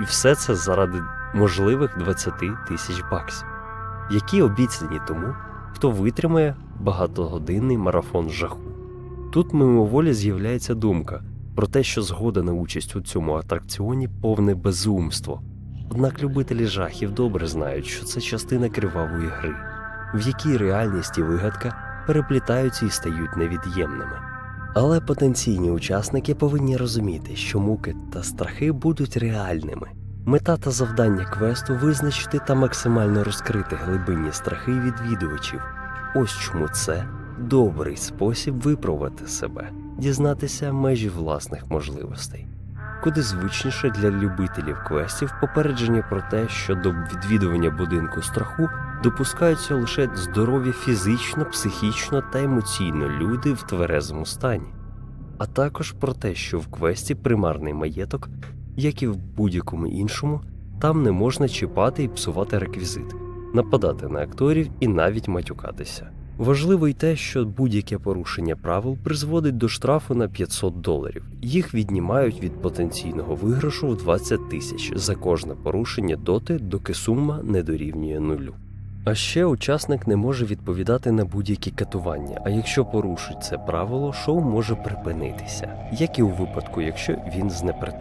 І все це заради можливих 20 тисяч баксів, які обіцяні тому, хто витримає багатогодинний марафон жаху. Тут мимоволі з'являється думка про те, що згода на участь у цьому атракціоні повне безумство. Однак любителі жахів добре знають, що це частина кривавої гри, в якій реальність і вигадка переплітаються і стають невід'ємними. Але потенційні учасники повинні розуміти, що муки та страхи будуть реальними. Мета та завдання квесту визначити та максимально розкрити глибинні страхи відвідувачів. Ось чому це добрий спосіб випробувати себе, дізнатися межі власних можливостей. Куди звичніше для любителів квестів попередження про те, що до відвідування будинку страху допускаються лише здорові фізично, психічно та емоційно люди в тверезому стані, а також про те, що в квесті примарний маєток, як і в будь-якому іншому, там не можна чіпати і псувати реквізит, нападати на акторів і навіть матюкатися. Важливо й те, що будь-яке порушення правил призводить до штрафу на 500 доларів. Їх віднімають від потенційного виграшу в 20 тисяч за кожне порушення доти, доки сума не дорівнює нулю. А ще учасник не може відповідати на будь-які катування, а якщо порушить це правило, шоу може припинитися, як і у випадку, якщо він знепритомний.